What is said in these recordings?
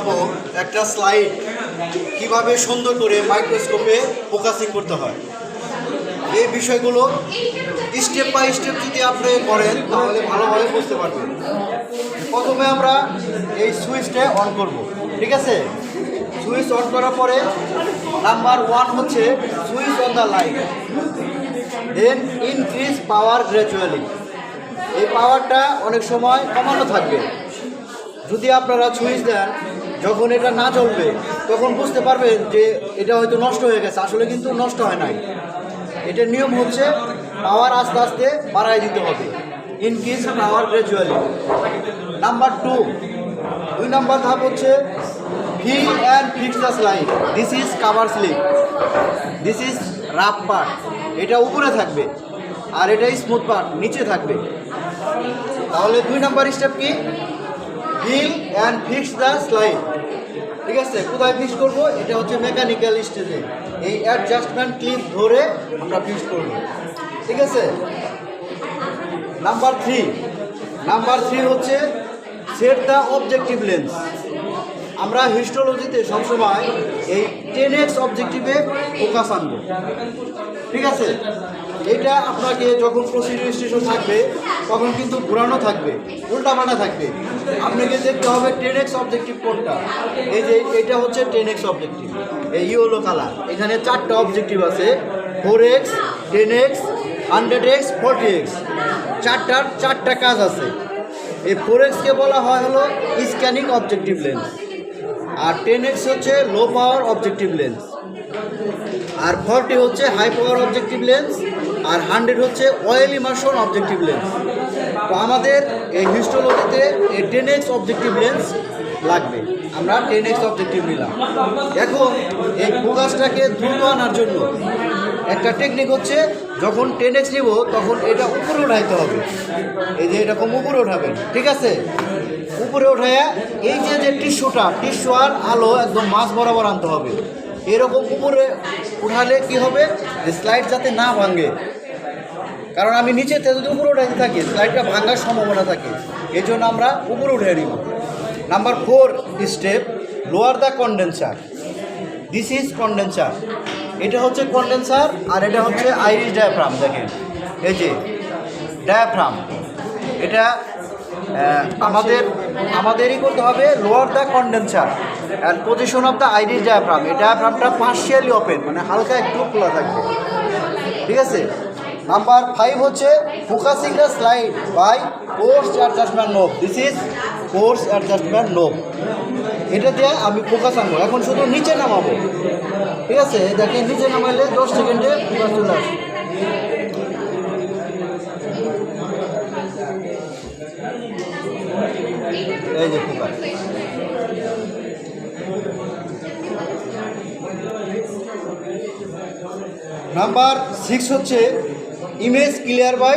দেখাবো একটা স্লাইড কীভাবে সুন্দর করে মাইক্রোস্কোপে ফোকাসিং করতে হয়। এই বিষয়গুলো স্টেপ বাই স্টেপ যদি আপনি করেন, তাহলে ভালোভাবে বুঝতে পারবেন। প্রথমে আমরা এই সুইচটা অন করব, ঠিক আছে? সুইচ অন করার পরে নাম্বার ওয়ান হচ্ছে switch on the light then increase power gradually এই পাওয়ারটা অনেক সময় কমানো থাকবে। যদি আপনারা সুইচ দেন যখন এটা না চলবে, তখন বুঝতে পারবেন যে এটা হয়তো নষ্ট হয়ে গেছে। আসলে কিন্তু নষ্ট হয় নাই। এটার নিয়ম হচ্ছে পাওয়ার আস্তে আস্তে বাড়াই দিতে হবে। Increase power gradually number two দুই নাম্বার ধাপ হচ্ছে V and fix line this is cover slip this is rough part এটা উপরে থাকবে আর এটা স্মুথ পার্ট নিচে থাকবে। তাহলে দুই নাম্বার স্টেপ কি? হিল অ্যান্ড ফিক্স দ্য স্লাইড ঠিক আছে? কোথায় ফিক্স করব? এটা হচ্ছে মেকানিক্যাল স্টেজে এই অ্যাডজাস্টমেন্ট ক্লিপ ধরে আমরা ফিক্স করব। ঠিক আছে? নাম্বার থ্রি নাম্বার থ্রি হচ্ছে সেট দ্য অবজেক্টিভ লেন্স আমরা হিস্টোলজিতে সবসময় এই টেন এক্স অবজেক্টিভে ফোকাস আনব। ঠিক আছে? এটা আপনাকে যখন প্রসিডিউর স্টেশন থাকবে, তখন কিন্তু ঘোরানো থাকবে, উল্টাপাল্টা থাকবে। আপনাকে দেখতে হবে টেন এক্স অবজেক্টিভ কোনটা এই যে এটা হচ্ছে টেন এক্স অবজেক্টিভ এই ইয়েলো কালার এখানে চারটা অবজেক্টিভ আছে। Four X ten X hundred X forty X চারটার চারটা কাজ আছে। এই ফোর এক্সকে বলা হয় হলো স্ক্যানিং অবজেক্টিভ লেন্স আর টেন এক্স হচ্ছে লো পাওয়ার অবজেক্টিভ লেন্স আর ফর্টি হচ্ছে হাই পাওয়ার অবজেক্টিভ লেন্স আর হান্ড্রেড হচ্ছে অয়েল ইমার্শন অবজেক্টিভ লেন্স তো আমাদের এই হিস্টোলজিতে এই টেন এক্স অবজেক্টিভ লেন্স লাগবে। আমরা টেন এক্স অবজেক্টিভ নিলাম। এখন এই ফোকাসটাকে দ্রুত আনার জন্য একটা টেকনিক হচ্ছে, যখন টেন এক্স নিব, তখন এটা উপরে উঠাইতে হবে। এই যে এরকম উপরে উঠাবেন ঠিক আছে? উপরে উঠাইয়া এই যে যে টিস্যুটা, টিস্যু আর আলো একদম মাছ বরাবর আনতে হবে। এরকম উপরে উঠালে কি হবে? যে স্লাইড যাতে না ভাঙে কারণ আমি নিচেতে যদি উপরে উঠাইতে থাকি স্লাইডটা ভাঙার সম্ভাবনা থাকে। এই জন্য আমরা উপরে উঠে নিব number four step lower the condenser this is condenser এটা হচ্ছে কন্ডেন্সার আর এটা হচ্ছে আইরিশ ডায়াফ্রাম দেখেন। এই যে ডায়াফ্রাম এটা আমাদের, আমাদেরই করতে হবে lower the condenser and position of the iris diaphragm এই ডায়াফ্রামটা পার্শিয়ালি ওপেন মানে হালকা একটু খোলা থাকবে। ঠিক আছে? নাম্বার ফাইভ হচ্ছে focusing the slide by coarse adjustment knob this is coarse adjustment knob এটা দিয়ে আমি ফোকাস আনব। এখন শুধু নিচে নামাবো। ঠিক আছে? দেখেন নিচে নামাইলে দশ সেকেন্ডে ফোকাস চলে আসবে। এই যে ফোকাস নাম্বার সিক্স হচ্ছে image clear by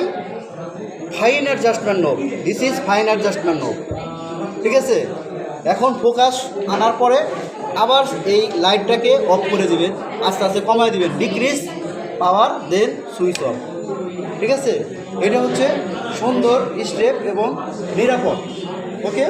fine adjustment knob this is fine adjustment knob ঠিক আছে? এখন ফোকাস আনার পরে আবার এই লাইটটাকে অফ করে দিবেন। আস্তে আস্তে কমায় দিবেন। Decrease power then switch off ঠিক আছে? এটা হচ্ছে সুন্দর স্টেপ এবং নিরাপদ। ওকে